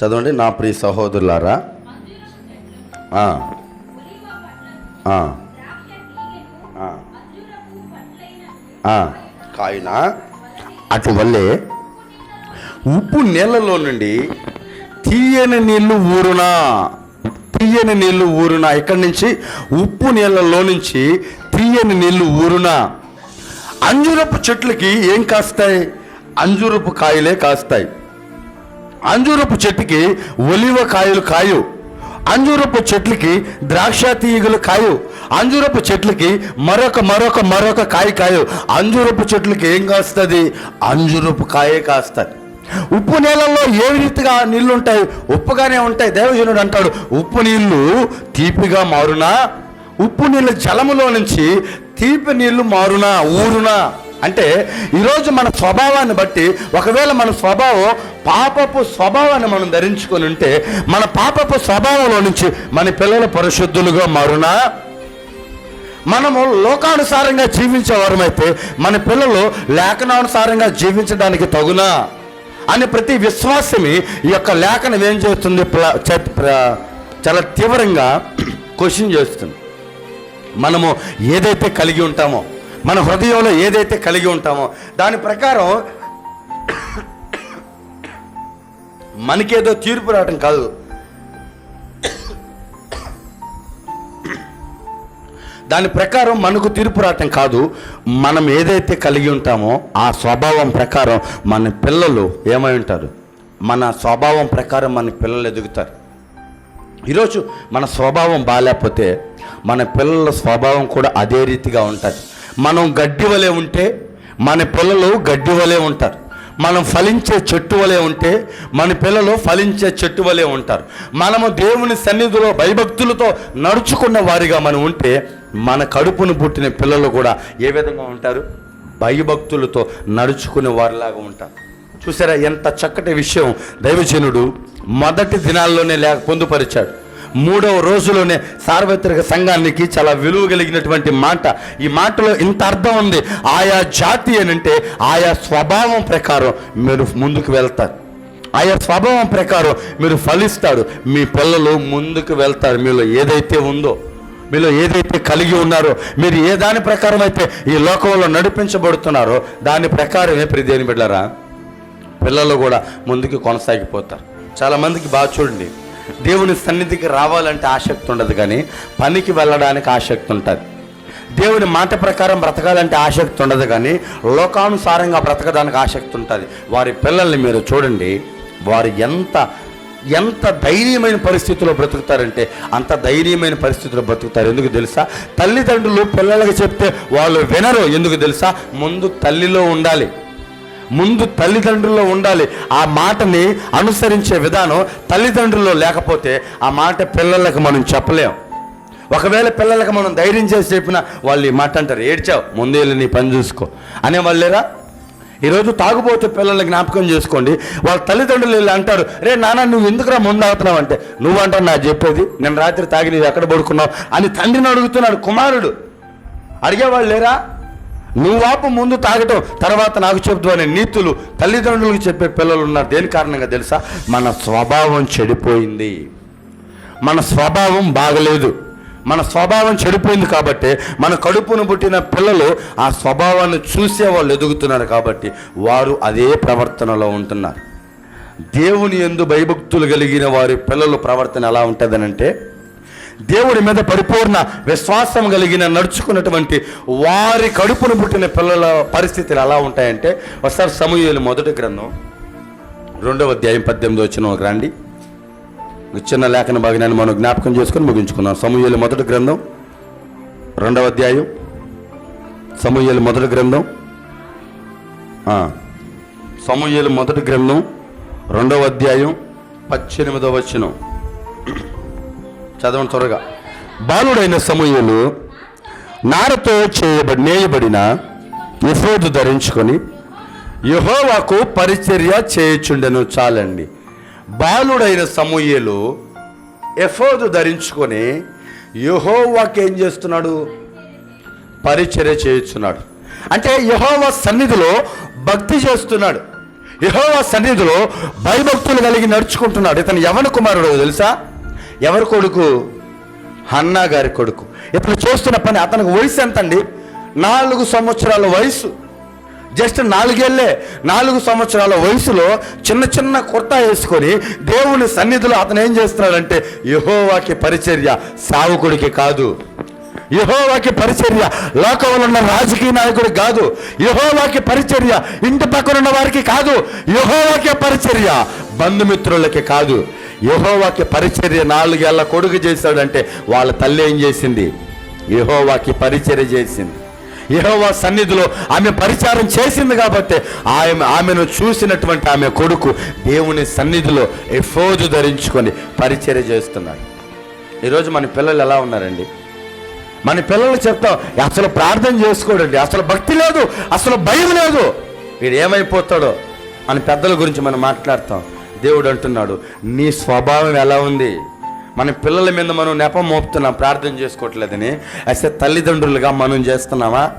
చదవండి నా ప్రియ సహోదరులారా. కాయన అటువల్లే ఉప్పు నీళ్ళలో నుండి తీయని నీళ్ళు ఊరునా? తీయని నీళ్ళు ఊరునా? ఇక్కడి నుంచి? ఉప్పు నీళ్ళలో నుంచి తీయని నీళ్ళు ఊరునా? అంజురపు చెట్లకి ఏం కాస్తాయి? అంజురపు కాయలే కాస్తాయి. అంజూరపు చెట్టుకి ఒలివ కాయలు కాయు. అంజూరపు చెట్లకి ద్రాక్ష తీగలు కాయు. అంజూరపు చెట్లకి మరొక మరొక మరొక కాయ కాయు. అంజూరపు చెట్లకి ఏం కాస్తుంది? అంజూరపు కాయే కాస్తుంది. ఉప్పు నీళ్ళల్లో ఏ రీతిగా నీళ్ళు ఉంటాయి ఉప్పుగానే ఉంటాయి. దేవజనుడు అంటాడు ఉప్పు నీళ్ళు తీపిగా మారునా? ఉప్పు నీళ్ళు జలములో నుంచి తీపి నీళ్ళు మారునా? ఊరునా? అంటే ఈరోజు మన స్వభావాన్ని బట్టి ఒకవేళ మన స్వభావం పాపపు స్వభావాన్ని మనం ధరించుకొని ఉంటే మన పాపపు స్వభావంలో నుంచి మన పిల్లల పరిశుద్ధులుగా మారునా? మనము లోకానుసారంగా జీవించే వారమైతే మన పిల్లలు లేఖనానుసారంగా జీవించడానికి తగునా? అని ప్రతి విశ్వాసమి ఈ యొక్క లేఖనం ఏం చేస్తుంది? చ- చాలా తీవ్రంగా క్వశ్చన్ చేస్తుంది. మనము ఏదైతే కలిగి ఉంటామో మన హృదయంలో ఏదైతే కలిగి ఉంటామో దాని ప్రకారం మనకేదో తీర్పు రావటం కాదు. దాని ప్రకారం మనకు తీర్పు రావటం కాదు. మనం ఏదైతే కలిగి ఉంటామో ఆ స్వభావం ప్రకారం మన పిల్లలు ఏమై ఉంటారు? మన స్వభావం ప్రకారం మన పిల్లలు ఎదుగుతారు. ఈరోజు మన స్వభావం బాగాలేకపోతే మన పిల్లల స్వభావం కూడా అదే రీతిగా ఉంటుంది. మనం గడ్డి వలె ఉంటే మన పిల్లలు గడ్డి వలె ఉంటారు. మనం ఫలించే చెట్టు వలె ఉంటే మన పిల్లలు ఫలించే చెట్టు వలె ఉంటారు. మనము దేవుని సన్నిధిలో భయభక్తులతో నడుచుకున్న వారిగా మనం ఉంటే మన కడుపును పుట్టిన పిల్లలు కూడా ఏ విధంగా ఉంటారు? భయభక్తులతో నడుచుకునే వారిలాగా ఉంటారు. చూసారా ఎంత చక్కటి విషయం దైవజనుడు మొదటి దినాల్లోనే లేక పొందుపరిచాడు. మూడవ రోజులోనే సార్వత్రిక సంఘానికి చాలా విలువ కలిగినటువంటి మాట. ఈ మాటలో ఇంత అర్థం ఉంది. ఆయా జాతి అని అంటే ఆయా స్వభావం ప్రకారం మీరు ముందుకు వెళ్తారు. ఆయా స్వభావం ప్రకారం మీరు ఫలిస్తారు. మీ పిల్లలు ముందుకు వెళ్తారు. మీలో ఏదైతే ఉందో మీలో ఏదైతే కలిగి ఉన్నారో మీరు ఏ దాని ప్రకారం అయితే ఈ లోకంలో నడిపించబడుతున్నారో దాని ప్రకారమే ప్రిదేని బిడ్డరా పిల్లలు కూడా ముందుకు కొనసాగిపోతారు. చాలామందికి బాగా చూడండి. దేవుని సన్నిధికి రావాలంటే ఆసక్తి ఉండదు కానీ పనికి వెళ్ళడానికి ఆసక్తి ఉంటుంది. దేవుని మాట ప్రకారం బ్రతకాలంటే ఆసక్తి ఉండదు కానీ లోకానుసారంగా బ్రతకడానికి ఆసక్తి ఉంటుంది. వారి పిల్లల్ని మీరు చూడండి వారు ఎంత ఎంత ధైర్యమైన పరిస్థితుల్లో బ్రతుకుతారంటే అంత ధైర్యమైన పరిస్థితుల్లో బ్రతుకుతారు. ఎందుకు తెలుసా? తల్లిదండ్రులు పిల్లలకు చెప్తే వాళ్ళు వినరు. ఎందుకు తెలుసా? ముందు తల్లిలో ఉండాలి. ముందు తల్లిదండ్రుల్లో ఉండాలి. ఆ మాటని అనుసరించే విధానం తల్లిదండ్రుల్లో లేకపోతే ఆ మాట పిల్లలకు మనం చెప్పలేం. ఒకవేళ పిల్లలకు మనం ధైర్యం చేసి చెప్పినా వాళ్ళు ఈ మాట అంటారు ఏడ్చావు ముందేళ్ళు వెళ్ళి నీ పని చూసుకో. అనే వాళ్ళేరా ఈరోజు తాగుబోతు పిల్లల్ని జ్ఞాపకం చేసుకోండి. వాళ్ళ తల్లిదండ్రులు వెళ్ళి అంటారు రే నాన్న నువ్వు ఎందుకురా ముందు అవుతున్నావు అంటే నువ్వంటావు నా నాకు చెప్పేది నేను రాత్రి తాగి నువ్వు ఎక్కడ పడుకున్నావు? అని తండ్రిని అడుగుతున్నాడు కుమారుడు. అడిగేవాళ్ళు లేరా నువ్వు ముందు తాగటం. తర్వాత నాకు చెబుతూ అనే నీతులు తల్లిదండ్రులకు చెప్పే పిల్లలు ఉన్నారు. దేని కారణంగా తెలుసా? మన స్వభావం చెడిపోయింది. మన స్వభావం బాగలేదు. మన స్వభావం చెడిపోయింది కాబట్టి మన కడుపును పుట్టిన పిల్లలు ఆ స్వభావాన్ని చూసే వాళ్ళు ఎదుగుతున్నారు కాబట్టి వారు అదే ప్రవర్తనలో ఉంటున్నారు. దేవుని ఎందు భయభక్తులు కలిగిన వారి పిల్లలు ప్రవర్తన ఎలా ఉంటుందనంటే దేవుడి మీద పరిపూర్ణ విశ్వాసం కలిగిన నడుచుకున్నటువంటి వారి కడుపును పుట్టిన పిల్లల పరిస్థితులు ఎలా ఉంటాయంటే ఒకసారి సమూహలు మొదటి గ్రంథం రెండవ అధ్యాయం పద్దెనిమిది వచ్చిన ఒక రండి. చిన్న లేఖన భాగనాన్ని మనం జ్ఞాపకం చేసుకొని ముగించుకున్నాం సమూహలు మొదటి గ్రంథం రెండవ అధ్యాయం సమూహలు మొదటి గ్రంథం సమూహలు మొదటి గ్రంథం రెండవ అధ్యాయం పద్దెనిమిదవ వచనం. చదవండి త్వరగా. బాలుడైన సమూహలు నారతో చేయబడి నేయబడిన ఎఫోదు ధరించుకొని యహోవాకు పరిచర్య చేయుచుండెను చాలండి. బాలుడైన సమూహలు ఎఫోదు ధరించుకొని యహోవాకి ఏం చేస్తున్నాడు? పరిచర్య చేయుచున్నాడు. అంటే యహోవా సన్నిధిలో భక్తి చేస్తున్నాడు. యహోవా సన్నిధిలో భయభక్తులు కలిగి నడుచుకుంటున్నాడు. ఇతను యవన కుమారుడు తెలుసా? ఎవరి కొడుకు? హన్నా గారి కొడుకు. ఇప్పుడు చూస్తున్న పని అతనికి వయసు ఎంత అండి నాలుగు సంవత్సరాల వయసు. జస్ట్ నాలుగేళ్ళే. నాలుగు సంవత్సరాల వయసులో చిన్న చిన్న కుర్తా వేసుకొని దేవుని సన్నిధిలో అతను ఏం చేస్తున్నాడంటే యహోవాకి పరిచర్య సావుకుడికి కాదు. యహోవాకి పరిచర్య లోకంలో ఉన్న రాజకీయ నాయకుడికి కాదు. యహోవాకి పరిచర్య ఇంటి పక్కన ఉన్న వారికి కాదు. యహోవాకి పరిచర్య బంధుమిత్రులకి కాదు. యహోవాకి పరిచర్య నాలుగేళ్ళ కొడుకు చేశాడంటే వాళ్ళ తల్లి ఏం చేసింది? యహోవాకి పరిచర్య చేసింది. యహోవా సన్నిధిలో ఆమె పరిచారం చేసింది కాబట్టి ఆమె ఆమెను చూసినటువంటి ఆమె కొడుకు దేవుని సన్నిధిలో ఎఫోజు ధరించుకొని పరిచర్య చేస్తున్నాడు. ఈరోజు మన పిల్లలు ఎలా ఉన్నారండి? మన పిల్లలు చెప్తాం అసలు ప్రార్థన చేసుకోడండి. అసలు భక్తి లేదు అసలు భయం లేదు. వీడు ఏమైపోతాడో మన పెద్దల గురించి మనం మాట్లాడతాం. దేవుడు అంటున్నాడు నీ స్వభావం ఎలా ఉంది? మన పిల్లల మీద మనం నెపం మోపుతున్నాం ప్రార్థన చేసుకోవట్లేదని. అయితే తల్లిదండ్రులుగా మనం చేస్తున్నామా?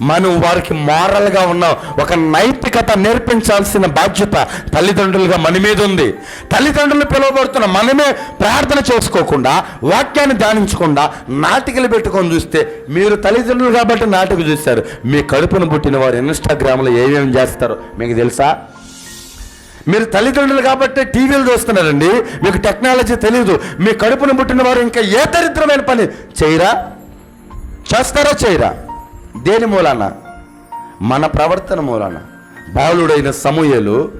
మనం వారికి మారల్గా ఉన్నాం. ఒక నైతికత నేర్పించాల్సిన బాధ్యత తల్లిదండ్రులుగా మన మీద ఉంది. తల్లిదండ్రులు పిలువబడుతున్న మనమే ప్రార్థన చేసుకోకుండా వాక్యాన్ని ధ్యానించకుండా నాటికలు పెట్టుకొని చూస్తే మీరు తల్లిదండ్రులు కాబట్టి నాటిక చూస్తారు మీ కడుపును పుట్టిన వారు ఇన్స్టాగ్రామ్లో ఏమేమి చేస్తారో మీకు తెలుసా? మీరు తల్లిదండ్రులు కాబట్టి టీవీలు చూస్తున్నారండి. మీకు టెక్నాలజీ తెలియదు మీ కడుపును పుట్టిన వారు ఇంకా ఏ దరిద్రమైన పని చేయరా? చేస్తారా చేయరా? దేని మూలాన? మన ప్రవర్తన మూలాన. బాలుడైన సమూహలు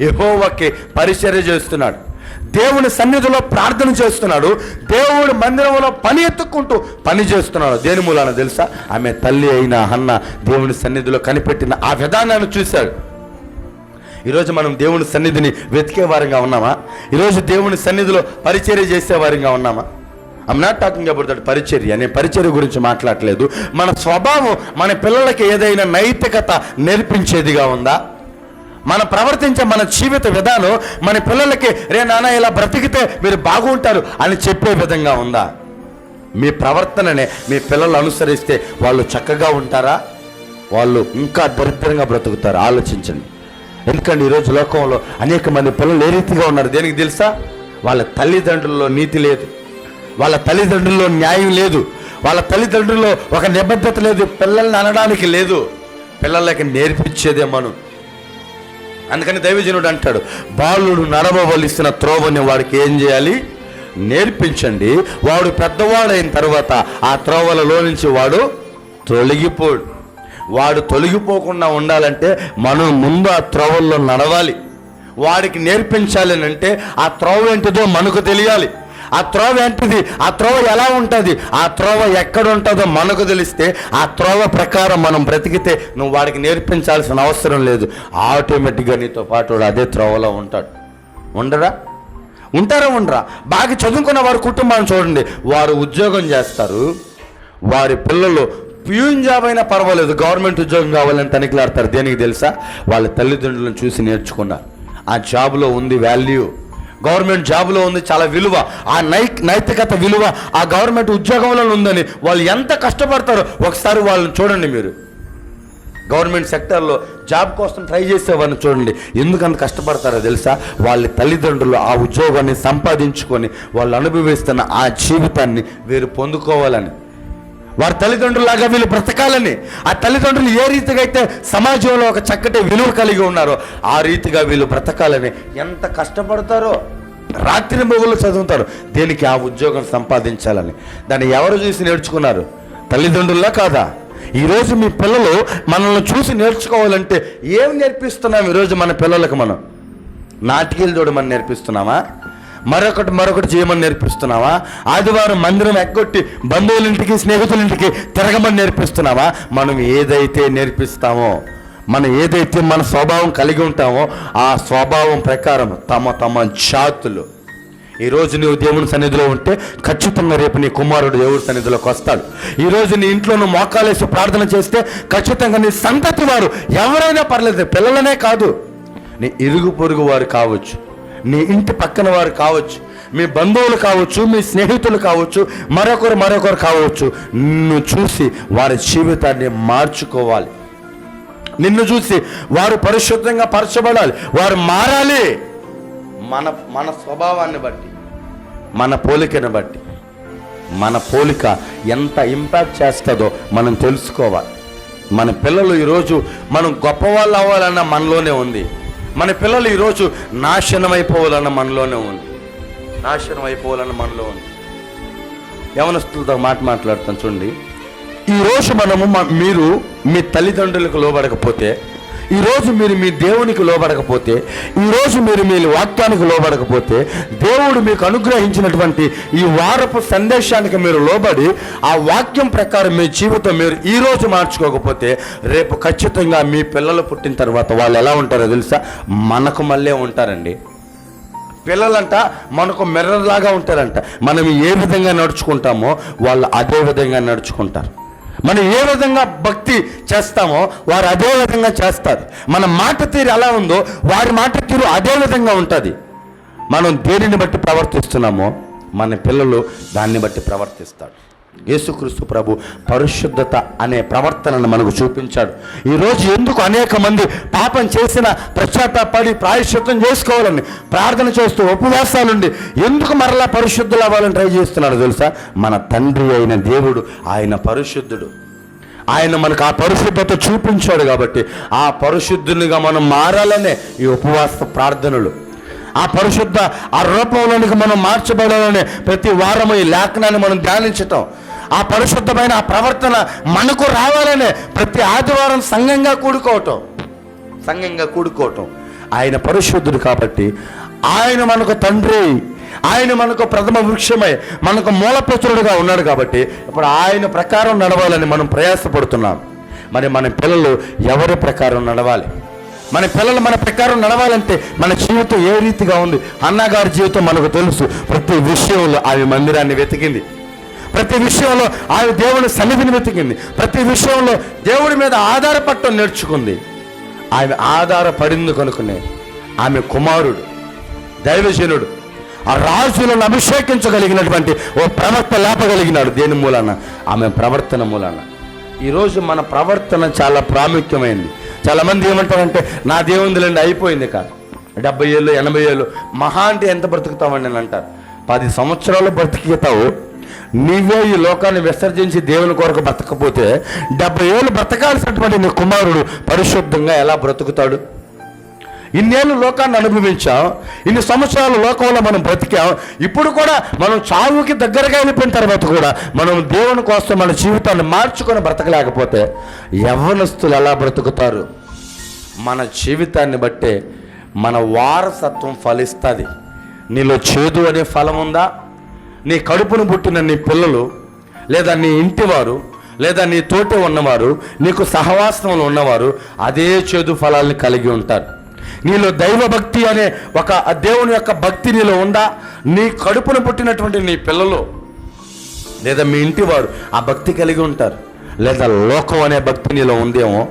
యహోవకి పరిచర్య చేస్తున్నాడు. దేవుని సన్నిధిలో ప్రార్థన చేస్తున్నాడు. దేవుడి మందిరంలో పని ఎత్తుక్కుంటూ పని చేస్తున్నాడు. దేని మూలాన తెలుసా? ఆమె తల్లి అయిన అన్న దేవుని సన్నిధిలో కనిపెట్టిన ఆ విధానాన్ని చూశాడు. ఈరోజు మనం దేవుని సన్నిధిని వెతికే వారంగా ఉన్నామా? ఈరోజు దేవుని సన్నిధిలో పరిచర్య చేసే వారంగా ఉన్నామా? I'm not talking about that పరిచర్య. నేను పరిచర్య గురించి మాట్లాడలేదు. మన స్వభావం మన పిల్లలకి ఏదైనా నైతికత నేర్పించేదిగా ఉందా? మనం ప్రవర్తించే మన జీవిత విధానం మన పిల్లలకి రే నాన్న ఇలా బ్రతికితే మీరు బాగుంటారు అని చెప్పే విధంగా ఉందా? మీ ప్రవర్తననే మీ పిల్లలు అనుసరిస్తే వాళ్ళు చక్కగా ఉంటారా? వాళ్ళు ఇంకా దరిద్రంగా బ్రతుకుతారు? ఆలోచించండి. ఎందుకంటే ఈరోజు లోకంలో అనేక మంది పిల్లలు ఏ రీతిగా ఉన్నారు? దేనికి తెలుసా? వాళ్ళ తల్లిదండ్రుల్లో నీతి లేదు. వాళ్ళ తల్లిదండ్రుల్లో న్యాయం లేదు. వాళ్ళ తల్లిదండ్రుల్లో ఒక నిబద్ధత లేదు. పిల్లల్ని అనడానికి లేదు. పిల్లలకి నేర్పించేదే మనం అందుకని దైవజనుడు అంటాడు బాలుడు నడవవలసిన త్రోవని వాడికి ఏం చేయాలి? నేర్పించండి. వాడు పెద్దవాడైన తర్వాత ఆ త్రోవలలో నుంచి వాడు తొలగిపోడు. వాడు తొలగిపోకుండా ఉండాలంటే మనం ముందు ఆ త్రోవల్లో నడవాలి. వాడికి నేర్పించాలి అని అంటే ఆ త్రోవ ఏంటిదో మనకు తెలియాలి. ఆ త్రోవ ఏంటిది? ఆ త్రోవ ఎలా ఉంటుంది? ఆ త్రోవ ఎక్కడ ఉంటుందో మనకు తెలిస్తే ఆ త్రోవ ప్రకారం మనం బ్రతికితే నువ్వు వాడికి నేర్పించాల్సిన అవసరం లేదు. ఆటోమేటిక్గా నీతో పాటు వాడు అదే త్రోవలో ఉంటాడు. ఉండరా? ఉంటారా ఉండరా? బాగా చదువుకున్న వారి కుటుంబాన్ని చూడండి. వారు ఉద్యోగం చేస్తారు. వారి పిల్లలు ప్యూన్ జాబ్ అయినా పర్వాలేదు. గవర్నమెంట్ ఉద్యోగం కావాలని తనిఖీలాడతారు. దేనికి తెలుసా? వాళ్ళ తల్లిదండ్రులను చూసి నేర్చుకున్నారు. ఆ జాబ్లో ఉంది వాల్యూ. గవర్నమెంట్ జాబ్లో ఉంది చాలా విలువ. ఆ నై నైతికత విలువ ఆ గవర్నమెంట్ ఉద్యోగంలో ఉందని వాళ్ళు ఎంత కష్టపడతారో ఒకసారి వాళ్ళని చూడండి మీరు. గవర్నమెంట్ సెక్టర్లో జాబ్ కోసం ట్రై చేసేవారిని చూడండి. ఎందుకంత కష్టపడతారో తెలుసా? వాళ్ళ తల్లిదండ్రులు ఆ ఉద్యోగాన్ని సంపాదించుకొని వాళ్ళు అనుభవిస్తున్న ఆ జీవితాన్ని వీరు పొందుకోవాలని. వారి తల్లిదండ్రులాగా వీళ్ళు బ్రతకాలని ఆ తల్లిదండ్రులు ఏ రీతిగా అయితే సమాజంలో ఒక చక్కటి విలువ కలిగి ఉన్నారో ఆ రీతిగా వీళ్ళు బ్రతకాలని ఎంత కష్టపడతారో రాత్రి మొగులు చదువుతారు. దేనికి ఆ ఉద్యోగం సంపాదించాలని? దాన్ని ఎవరు చూసి నేర్చుకున్నారు? తల్లిదండ్రుల్లా కాదా? ఈరోజు మీ పిల్లలు మనల్ని చూసి నేర్చుకోవాలంటే ఏం నేర్పిస్తున్నాం ఈరోజు మన పిల్లలకు మనం? నాటికీలు చూడమని నేర్పిస్తున్నామా? మరొకటి మరొకటి చేయమని నేర్పిస్తున్నావా? ఆదివారం మందిరం ఎక్కొట్టి బంధువులింటికి ఇంటికి తిరగమని నేర్పిస్తున్నావా? మనం ఏదైతే నేర్పిస్తామో మనం ఏదైతే మన స్వభావం కలిగి ఉంటామో ఆ స్వభావం ప్రకారం తమ తమ జాతులు. ఈరోజు నువ్వు దేవుని సన్నిధిలో ఉంటే ఖచ్చితంగా రేపు నీ కుమారుడు దేవుడి సన్నిధిలోకి వస్తాడు. ఈరోజు నీ ఇంట్లో నువ్వు మోకాలేసి ప్రార్థన చేస్తే ఖచ్చితంగా నీ సంతతి వారు ఎవరైనా పర్లేదు పిల్లలనే కాదు. నీ ఇరుగు పొరుగు వారు కావచ్చు. నీ ఇంటి పక్కన వారు కావచ్చు మీ బంధువులు కావచ్చు మీ స్నేహితులు కావచ్చు మరొకరు మరొకరు కావచ్చు నిన్ను చూసి వారి జీవితాన్ని మార్చుకోవాలి. నిన్ను చూసి వారు పరిశుద్ధంగా పరచబడాలి వారు మారాలి. మన మన స్వభావాన్ని బట్టి మన పోలికను బట్టి మన పోలిక ఎంత ఇంపాక్ట్ చేస్తుందో మనం తెలుసుకోవాలి. మన పిల్లలు ఈరోజు మనం గొప్పవాళ్ళు అవ్వాలన్న మనలోనే ఉంది. మన పిల్లలు ఈరోజు నాశనం అయిపోవాలన్న మనలోనే ఉంది. నాశనం అయిపోవాలన్న మనలో ఉంది. యవనస్తులతో మాట మాట్లాడుతాను చూడండి. ఈరోజు మనము మీరు మీ తల్లిదండ్రులకు లోబడకపోతే ఈరోజు మీరు మీ దేవునికి లోబడకపోతే ఈరోజు మీరు మీ వాక్యానికి లోబడకపోతే దేవుడు మీకు అనుగ్రహించినటువంటి ఈ వారపు సందేశానికి మీరు లోబడి ఆ వాక్యం ప్రకారం మీ జీవితం మీరు ఈ రోజు మార్చుకోకపోతే రేపు ఖచ్చితంగా మీ పిల్లలు పుట్టిన తర్వాత వాళ్ళు ఎలా ఉంటారో తెలుసా? మనకు మళ్ళీ ఉంటారండి. పిల్లలంట మనకు మిర్రర్ లాగా ఉంటారంట. మనం ఏ విధంగా నడుచుకుంటామో వాళ్ళు అదే విధంగా నడుచుకుంటారు. మనం ఏ విధంగా భక్తి చేస్తామో వారు అదే విధంగా చేస్తారు. మన మాట తీరు ఎలా ఉందో వారి మాట తీరు అదే విధంగా ఉంటుంది. మనం దేనిని బట్టి ప్రవర్తిస్తున్నామో మన పిల్లలు దాన్ని బట్టి ప్రవర్తిస్తారు. యేసుక్రీస్తు ప్రభు పరిశుద్ధత అనే ప్రవర్తనను మనకు చూపించాడు. ఈరోజు ఎందుకు అనేక మంది పాపం చేసిన పశ్చాత్తాపడి ప్రాయశ్చిత్తం చేసుకోవాలని ప్రార్థన చేస్తూ ఉపవాసాలుండి ఎందుకు మరలా పరిశుద్ధులు అవ్వాలని ట్రై చేస్తున్నాడు తెలుసా? మన తండ్రి అయిన దేవుడు ఆయన పరిశుద్ధుడు. ఆయన మనకు ఆ పరిశుద్ధత చూపించాడు కాబట్టి ఆ పరిశుద్ధునిగా మనం మారాలనే ఈ ఉపవాస ప్రార్థనలు. ఆ పరిశుద్ధ ఆ రూపంలోనికి మనం మార్చబడాలని ప్రతి వారము ఈ లేఖనాన్ని మనం ధ్యానించటం. ఆ పరిశుద్ధమైన ఆ ప్రవర్తన మనకు రావాలనే ప్రతి ఆదివారం సంఘంగా కూడుకోవటం. సంఘంగా కూడుకోవటం. ఆయన పరిశుద్ధుడు కాబట్టి ఆయన మనకు తండ్రి ఆయన మనకు ప్రథమ వృక్షమై మనకు మూలపుత్రుడుగా ఉన్నాడు కాబట్టి ఇప్పుడు ఆయన ప్రకారం నడవాలని మనం ప్రయాసపడుతున్నాం. మరి మన పిల్లలు ఎవరి ప్రకారం నడవాలి? మన పిల్లలు మన ప్రకారం నడవాలంటే మన జీవితం ఏ రీతిగా ఉంది? అన్నగారి జీవితం మనకు తెలుసు. ప్రతి విషయంలో ఆమె మందిరాన్ని వెతికింది. ప్రతి విషయంలో ఆమె దేవుని సన్నిధిని వెతికింది. ప్రతి విషయంలో దేవుడి మీద ఆధారపడటం నేర్చుకుంది. ఆమె ఆధారపడింది కనుకనే ఆమె కుమారుడు దైవజనుడు ఆ రాజులను అభిషేకించగలిగినటువంటి ఓ ప్రవర్త లేపగలిగినాడు. దేని మూలాన? ఆమె ప్రవర్తన మూలాన. ఈరోజు మన ప్రవర్తన చాలా ప్రాముఖ్యమైంది. చాలా మంది ఏమంటారంటే నా దేవుందులండి అయిపోయింది కాదు. డెబ్బై ఏళ్ళు ఎనభై ఏళ్ళు మహా అంటే ఎంత బ్రతుకుతామని నేను అంటారు. పది సంవత్సరాలు బ్రతికితావు. నీవే ఈ లోకాన్ని విసర్జించి దేవుని కొరకు బ్రతకపోతే డెబ్బై ఏళ్ళు బ్రతకాల్సినటువంటి నీ కుమారుడు పరిశుద్ధంగా ఎలా బ్రతుకుతాడు? ఇన్నేళ్ళు లోకాన్ని అనుభవించాం ఇన్ని సంవత్సరాలు లోకంలో మనం బ్రతికాం ఇప్పుడు కూడా మనం చావుకి దగ్గరగా వెళ్ళిపోయిన తర్వాత కూడా మనం దేవుని కోసం మన జీవితాన్ని మార్చుకొని బ్రతకలేకపోతే యవ్వనస్తులు ఎలా బ్రతుకుతారు? మన జీవితాన్ని బట్టే మన వారసత్వం ఫలిస్తుంది. నీలో చేదు అనే ఫలం ఉందా? నీ కడుపును పుట్టిన నీ పిల్లలు లేదా నీ ఇంటివారు లేదా నీ తోటి ఉన్నవారు నీకు సహవాసంలో ఉన్నవారు అదే చేదు ఫలాల్ని కలిగి ఉంటారు. నీలో దైవభక్తి అనే ఒక దేవుని యొక్క భక్తి నీలో ఉందా? నీ కడుపున పుట్టినటువంటి నీ పిల్లలు లేదా మీ ఇంటి వారు ఆ భక్తి కలిగి ఉంటారు. లేదా లోకం అనే భక్తి నీలో ఉందేమో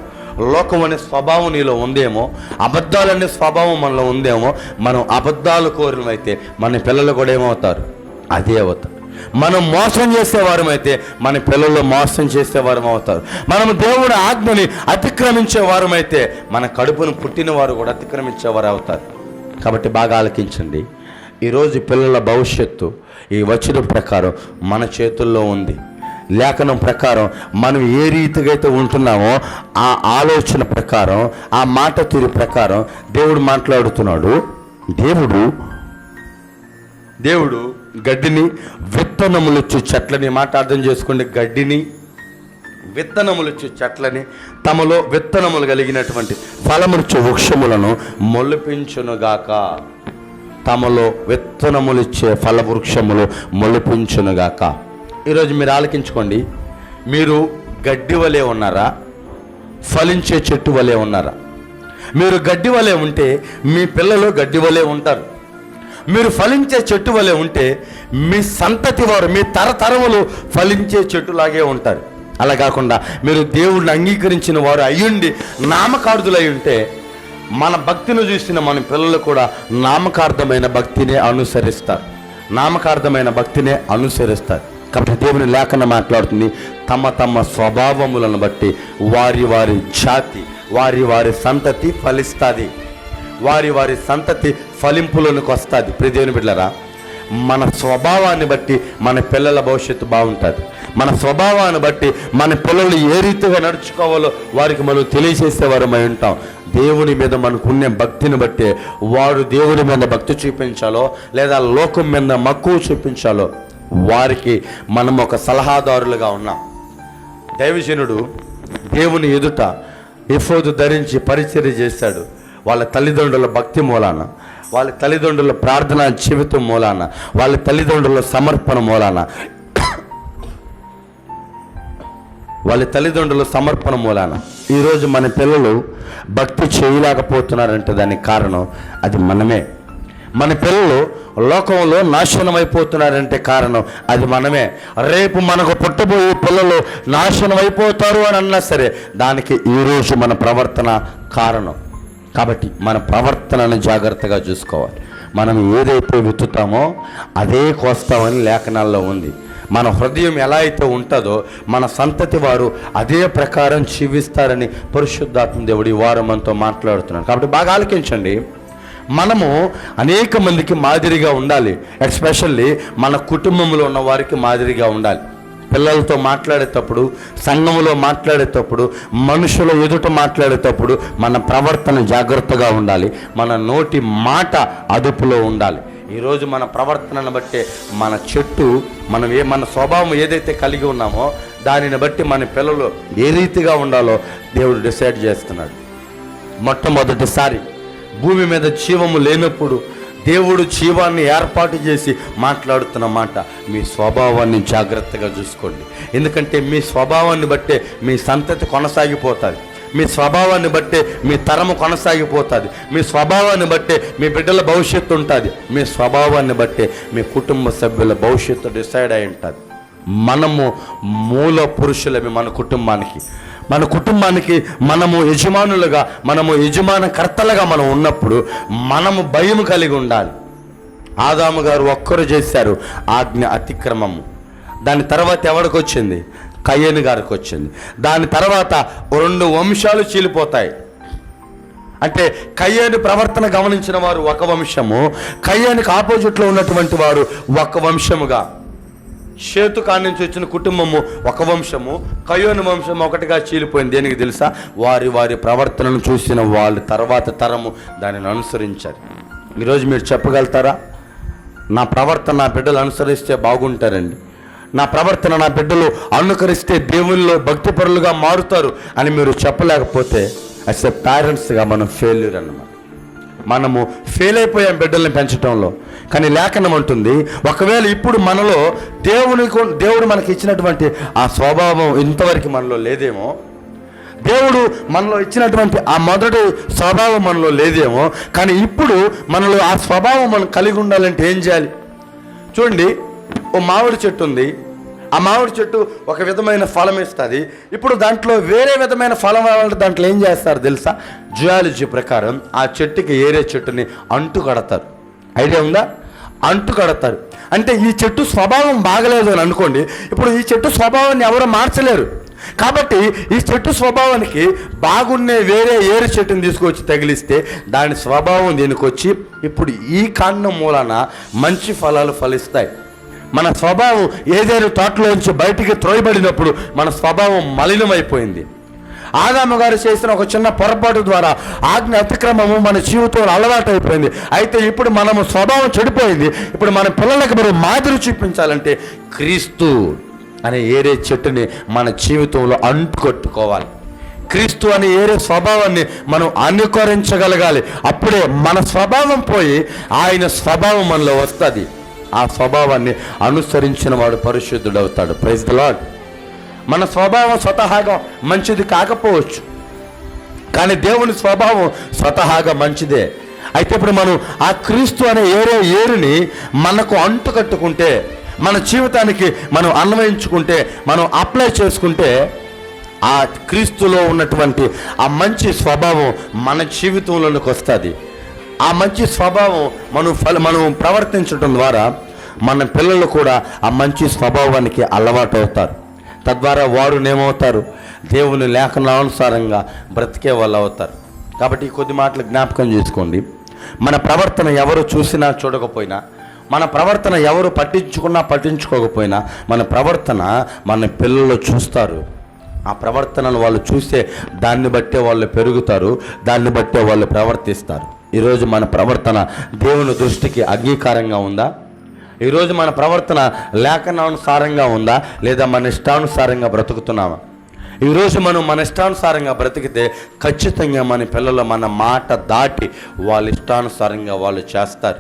లోకం అనే స్వభావం నీలో ఉందేమో అబద్ధాలనే స్వభావం మనలో ఉందేమో మనం అబద్ధాలు కోరినైతే మన పిల్లలు కూడా ఏమవుతారు? అదే అవుతారు. మనం మోసం చేసేవారమైతే మన పిల్లలు మోసం చేసేవారం అవుతారు. మనం దేవుడి ఆజ్ఞని అతిక్రమించే వారమైతే మన కడుపును పుట్టిన వారు కూడా అతిక్రమించేవారు అవుతారు. కాబట్టి బాగా ఆలకించండి. ఈరోజు పిల్లల భవిష్యత్తు ఈ వచనం ప్రకారం మన చేతుల్లో ఉంది. లేఖనం ప్రకారం మనం ఏ రీతిగా అయితే ఉంటున్నామో ఆ ఆలోచన ప్రకారం ఆ మాట తీరు ప్రకారం దేవుడు మాట్లాడుతున్నాడు. దేవుడు దేవుడు గడ్డిని విత్తనములిచ్చు చెట్లని మాట అర్థం చేసుకోండి. గడ్డిని విత్తనములిచ్చు చెట్లని తమలో విత్తనములు కలిగినటువంటి ఫలములిచ్చు వృక్షములను మొలిపించునుగాక. తమలో విత్తనములిచ్చే ఫలవృక్షములు మొలిపించునుగాక. ఈరోజు మీరు ఆలకించుకోండి. మీరు గడ్డి వలె ఉన్నారా? ఫలించే చెట్టు వలె ఉన్నారా? మీరు గడ్డి వలె ఉంటే మీ పిల్లలు గడ్డి వలె ఉంటారు. మీరు ఫలించే చెట్టు వలె ఉంటే మీ సంతతి వారు మీ తరతరములు ఫలించే చెట్టులాగే ఉంటారు. అలా కాకుండా మీరు దేవుడిని అంగీకరించిన వారు అయ్యుండి నామకార్థులు ఉంటే మన భక్తిని చూసిన మన పిల్లలు కూడా నామకార్థమైన భక్తినే అనుసరిస్తారు. నామకార్థమైన భక్తినే అనుసరిస్తారు. కాబట్టి దేవుని లేఖన మాట్లాడుతుంది తమ తమ స్వభావములను బట్టి వారి వారి జాతి వారి వారి సంతతి ఫలిస్తుంది. వారి వారి సంతతి ఫలింపులోనికి వస్తుంది. ప్రదేవుని బిడ్డరా మన స్వభావాన్ని బట్టి మన పిల్లల భవిష్యత్తు బాగుంటుంది. మన స్వభావాన్ని బట్టి మన పిల్లలు ఏ రీతిగా నడుచుకోవాలో వారికి మనం తెలియజేసేవారమై ఉంటాం. దేవుని మీద మనకున్న భక్తిని బట్టి వారు దేవుని మీద భక్తి చూపించాలో లేదా లోకం మీద మక్కువ చూపించాలో వారికి మనం ఒక సలహాదారులుగా ఉన్నాం. దైవజనుడు దేవుని ఎదుట ఎఫోదు ధరించి పరిచర్య చేశాడు వాళ్ళ తల్లిదండ్రుల భక్తి మూలాన వాళ్ళ తల్లిదండ్రుల ప్రార్థన జీవితం మూలాన వాళ్ళ తల్లిదండ్రుల సమర్పణ మూలాన వాళ్ళ తల్లిదండ్రుల సమర్పణ మూలాన. ఈరోజు మన పిల్లలు భక్తి చేయలేకపోతున్నారంటే దానికి కారణం అది మనమే. మన పిల్లలు లోకంలో నాశనం అయిపోతున్నారంటే కారణం అది మనమే. రేపు మనకు పుట్టబోయే పిల్లలు నాశనం అయిపోతారు అని అన్నా సరే దానికి ఈరోజు మన ప్రవర్తన కారణం. కాబట్టి మన ప్రవర్తనను జాగ్రత్తగా చూసుకోవాలి. మనం ఏదైతే విత్తుతామో అదే కోస్తామని లేఖనాల్లో ఉంది. మన హృదయం ఎలా అయితే ఉంటుందో మన సంతతి వారు అదే ప్రకారం జీవిస్తారని పరిశుద్ధాత్మ దేవుడి వారు మనతో మాట్లాడుతున్నాను కాబట్టి బాగా ఆలకించండి మనము అనేక మందికి మాదిరిగా ఉండాలి. ఎస్పెషల్లీ మన కుటుంబంలో ఉన్న వారికి మాదిరిగా ఉండాలి. పిల్లలతో మాట్లాడేటప్పుడు సంఘంలో మాట్లాడేటప్పుడు మనుషుల ఎదుట మాట్లాడేటప్పుడు మన ప్రవర్తన జాగ్రత్తగా ఉండాలి. మన నోటి మాట అదుపులో ఉండాలి. ఈరోజు మన ప్రవర్తనను బట్టే మన చెట్టు మనం ఏ మన స్వభావం ఏదైతే కలిగి ఉన్నామో దానిని బట్టి మన పిల్లలు ఏ రీతిగా ఉండాలో దేవుడు డిసైడ్ చేస్తున్నాడు. మొట్టమొదటిసారి భూమి మీద జీవము లేనప్పుడు దేవుడు జీవాన్ని ఏర్పాటు చేసి మాట్లాడుతున్న మాట మీ స్వభావాన్ని జాగ్రత్తగా చూసుకోండి. ఎందుకంటే మీ స్వభావాన్ని బట్టే మీ సంతతి కొనసాగిపోతుంది. మీ స్వభావాన్ని బట్టే మీ తరము కొనసాగిపోతుంది. మీ స్వభావాన్ని బట్టే మీ బిడ్డల భవిష్యత్తు ఉంటుంది. మీ స్వభావాన్ని బట్టే మీ కుటుంబ సభ్యుల భవిష్యత్తు డిసైడ్ అయి ఉంటుంది. మనము మూల పురుషులమి మన కుటుంబానికి. మన కుటుంబానికి మనము యజమానులుగా మనము యజమానకర్తలుగా మనం ఉన్నప్పుడు మనము భయం కలిగి ఉండాలి. ఆదాము గారు ఒక్కరు చేశారు ఆజ్ఞ అతిక్రమము. దాని తర్వాత ఎవరికి వచ్చింది కయ్యను గారికి వచ్చింది దాని తర్వాత రెండు వంశాలు చీలిపోతాయి. అంటే కయ్యేని ప్రవర్తన గమనించిన వారు ఒక వంశము కయ్యానికి ఆపోజిట్లో ఉన్నటువంటి వారు ఒక వంశముగా. షేతు కాడి నుంచి వచ్చిన కుటుంబము ఒక వంశము కయోని వంశం ఒకటిగా చీలిపోయింది. దేనికి తెలుసా? వారి వారి ప్రవర్తనను చూసిన వాళ్ళు తర్వాత తరము దానిని అనుసరించారు. ఈరోజు మీరు చెప్పగలుగుతారా? నా ప్రవర్తన నా బిడ్డలు అనుసరిస్తే బాగుంటారండి. నా ప్రవర్తన నా బిడ్డలు అనుకరిస్తే దేవుల్లో భక్తిపరులుగా మారుతారు అని మీరు చెప్పలేకపోతే అస్ ఎ పేరెంట్స్గా మనం ఫెయిల్యూర్ అన్నమాట. మనము ఫెయిల్ అయిపోయాం బిడ్డల్ని పెంచడంలో కానీ లేఖనం ఉంటుంది ఒకవేళ ఇప్పుడు మనలో దేవుని దేవుడు మనకి ఇచ్చినటువంటి ఆ స్వభావం ఇంతవరకు మనలో లేదేమో దేవుడు మనలో ఇచ్చినటువంటి ఆ మొదటి స్వభావం మనలో లేదేమో కానీ ఇప్పుడు మనలో ఆ స్వభావం మనం కలిగి ఉండాలంటే ఏం చేయాలి? చూడండి ఓ మామిడి చెట్టు ఉంది. ఆ మామిడి చెట్టు ఒక విధమైన ఫలం ఇస్తుంది. ఇప్పుడు దాంట్లో వేరే విధమైన ఫలం రావాలంటే దాంట్లో ఏం చేస్తారు తెలుసా? జియాలజీ ప్రకారం ఆ చెట్టుకి ఏరే చెట్టుని అంటు కడతారు. ఐడియా ఉందా? అంటు కడతారు. అంటే ఈ చెట్టు స్వభావం బాగలేదు అని అనుకోండి ఇప్పుడు ఈ చెట్టు స్వభావాన్ని ఎవరు మార్చలేరు. కాబట్టి ఈ చెట్టు స్వభావానికి బాగున్నే వేరే ఏరు చెట్టుని తీసుకొచ్చి తగిలిస్తే దాని స్వభావం దీనికి వచ్చి ఇప్పుడు ఈ కాండం మూలన మంచి ఫలాలు ఫలిస్తాయి. మన స్వభావం ఏదైనా తోటలోంచి బయటికి త్రోయబడినప్పుడు మన స్వభావం మలినమైపోయింది. ఆదాము గారు చేసిన ఒక చిన్న పొరపాటు ద్వారా ఆజ్ఞ అతిక్రమము మన జీవితంలో అలవాటైపోయింది. అయితే ఇప్పుడు మనము స్వభావం చెడిపోయింది. ఇప్పుడు మన పిల్లలకు మరి మాదిరి చూపించాలంటే క్రీస్తు అనే ఏరే చెట్టుని మన జీవితంలో అంటుకొట్టుకోవాలి. క్రీస్తు అనే ఏరే స్వభావాన్ని మనం అనుకరించగలగాలి. అప్పుడే మన స్వభావం పోయి ఆయన స్వభావం మనలో వస్తుంది. ఆ స్వభావాన్ని అనుసరించిన వాడు పరిశుద్ధుడవుతాడు ప్రైజ్ ద లాడ్ మన స్వభావం స్వతహాగా మంచిది కాకపోవచ్చు. కానీ దేవుని స్వభావం స్వతహాగా మంచిదే. అయితే ఇప్పుడు మనం ఆ క్రీస్తు అనే ఏరే ఏరుని మనకు అంటుకట్టుకుంటే మన జీవితానికి మనం అన్వయించుకుంటే మనం అప్లై చేసుకుంటే ఆ క్రీస్తులో ఉన్నటువంటి ఆ మంచి స్వభావం మన జీవితంలోనికి వస్తుంది. ఆ మంచి స్వభావం మనం ఫల మనం ప్రవర్తించడం ద్వారా మన పిల్లలు కూడా ఆ మంచి స్వభావానికి అలవాటు అవుతారు తద్వారా వారు ఏమవుతారు దేవుని లేఖనానుసారంగా బ్రతికే వాళ్ళు అవుతారు కాబట్టి కొద్ది మాటలు జ్ఞాపకం చేసుకోండి. మన ప్రవర్తన ఎవరు చూసినా చూడకపోయినా మన ప్రవర్తన ఎవరు పట్టించుకున్నా పట్టించుకోకపోయినా మన ప్రవర్తన మన పిల్లలు చూస్తారు. ఆ ప్రవర్తనను వాళ్ళు చూస్తే దాన్ని బట్టే వాళ్ళు పెరుగుతారు దాన్ని బట్టే వాళ్ళు ప్రవర్తిస్తారు. ఈరోజు మన ప్రవర్తన దేవుని దృష్టికి అంగీకారంగా ఉందా? ఈరోజు మన ప్రవర్తన లేఖనానుసారంగా ఉందా? లేదా మన ఇష్టానుసారంగా బ్రతుకుతున్నామా? ఈరోజు మనం మన ఇష్టానుసారంగా బ్రతికితే ఖచ్చితంగా మన పిల్లలు మన మాట దాటి వాళ్ళ ఇష్టానుసారంగా వాళ్ళు చేస్తారు.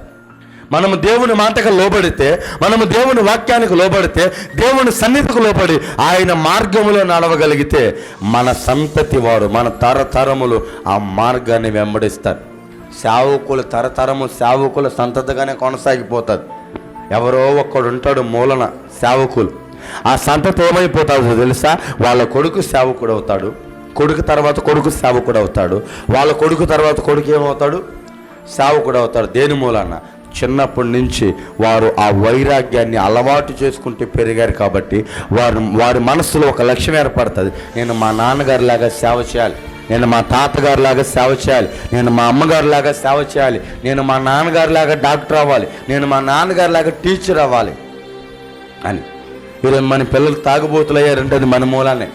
మనము దేవుని మాటకు లోబడితే మనము దేవుని వాక్యానికి లోబడితే దేవుని సన్నిధికి లోబడి ఆయన మార్గములో నడవగలిగితే మన సంతతి వారు మన తరతరములు ఆ మార్గాన్ని వెంబడిస్తారు. సేవకులు తరతరము సేవకుల సంతతిగానే కొనసాగిపోతుంది. ఎవరో ఒక్కడు ఉంటాడు మూలన సేవకులు. ఆ సంతతి ఏమైపోతాడో తెలుసా? వాళ్ళ కొడుకు సేవకుడు అవుతాడు కొడుకు తర్వాత కొడుకు సేవకుడు అవుతాడు వాళ్ళ కొడుకు తర్వాత కొడుకు ఏమవుతాడు? సేవకుడు అవుతాడు దేని మూలన? చిన్నప్పటి నుంచి వారు ఆ వైరాగ్యాన్ని అలవాటు చేసుకుంటూ పెరిగారు కాబట్టి వారు వారి మనసులో ఒక లక్ష్యం ఏర్పడుతుంది. నేను మా నాన్నగారిలాగా సేవ చేయాలి. నేను మా తాతగారిలాగా సేవ చేయాలి. నేను మా అమ్మగారిలాగా సేవ చేయాలి. నేను మా నాన్నగారిలాగా డాక్టర్ అవ్వాలి. నేను మా నాన్నగారిలాగా టీచర్ అవ్వాలి. అని. ఈరోజు మన పిల్లలు తాగుబోతులు అయ్యారంటే అది మన మూలానే.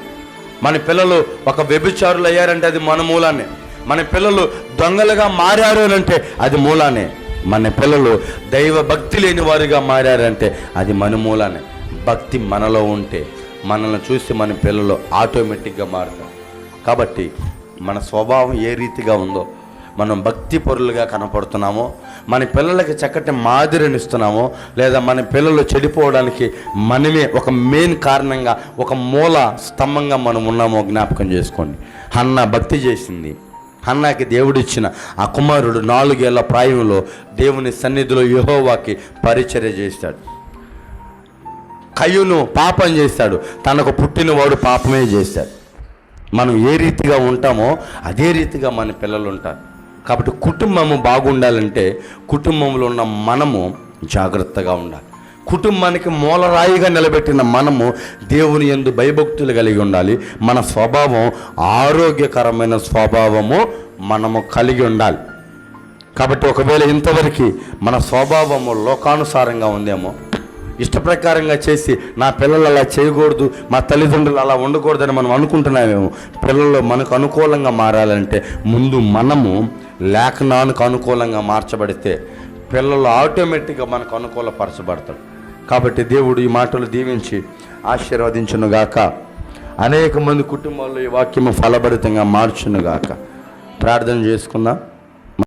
మన పిల్లలు ఒక వ్యభిచారులు అయ్యారంటే అది మన మూలానే. మన పిల్లలు దొంగలుగా మారారు అంటే అది మూలానే. మన పిల్లలు దైవ భక్తి లేని వారిగా మారారంటే అది మన మూలానే. భక్తి మనలో ఉంటే మనల్ని చూసి మన పిల్లలు ఆటోమేటిక్గా మారుతాం కాబట్టి మన స్వభావం ఏ రీతిగా ఉందో మనం భక్తి పరులుగా కనపడుతున్నామో మన పిల్లలకి చక్కటి మాదిరినిస్తున్నామో లేదా మన పిల్లలు చెడిపోవడానికి మనమే ఒక మెయిన్ కారణంగా ఒక మూల స్తంభంగా మనం ఉన్నామో జ్ఞాపకం చేసుకోండి. అన్న భక్తి చేసింది. హన్నాకి దేవుడిచ్చిన ఆ కుమారుడు నాలుగేళ్ళ ప్రాయంలో దేవుని సన్నిధిలో యహోవాకి పరిచర్య చేశాడు. కయ్యును పాపం చేశాడు. తనకు పుట్టినవాడు పాపమే చేశాడు. మనం ఏ రీతిగా ఉంటామో అదే రీతిగా మన పిల్లలు ఉంటారు. కాబట్టి కుటుంబము బాగుండాలంటే కుటుంబంలో ఉన్న మనము జాగ్రత్తగా ఉండాలి. కుటుంబానికి మూలరాయిగా నిలబెట్టిన మనము దేవుని ఎందు భయభక్తులు కలిగి ఉండాలి. మన స్వభావం ఆరోగ్యకరమైన స్వభావము మనము కలిగి ఉండాలి. కాబట్టి ఒకవేళ ఇంతవరకు మన స్వభావము లోకానుసారంగా ఉందేమో ఇష్టప్రకారంగా చేసి నా పిల్లలు అలా చేయకూడదు మా తల్లిదండ్రులు అలా ఉండకూడదని మనం అనుకుంటున్నామేమో. పిల్లలు మనకు అనుకూలంగా మారాలంటే ముందు మనము లేఖనానికి అనుకూలంగా మార్చబడితే పిల్లలు ఆటోమేటిక్గా మనకు అనుకూలపరచబడతాడు కాబట్టి దేవుడు ఈ మాటలు దీవించి ఆశీర్వదించునుగాక. అనేక మంది కుటుంబాల్లో ఈ వాక్యము ఫలభరితంగా మార్చునుగాక. ప్రార్థన చేసుకుందాం.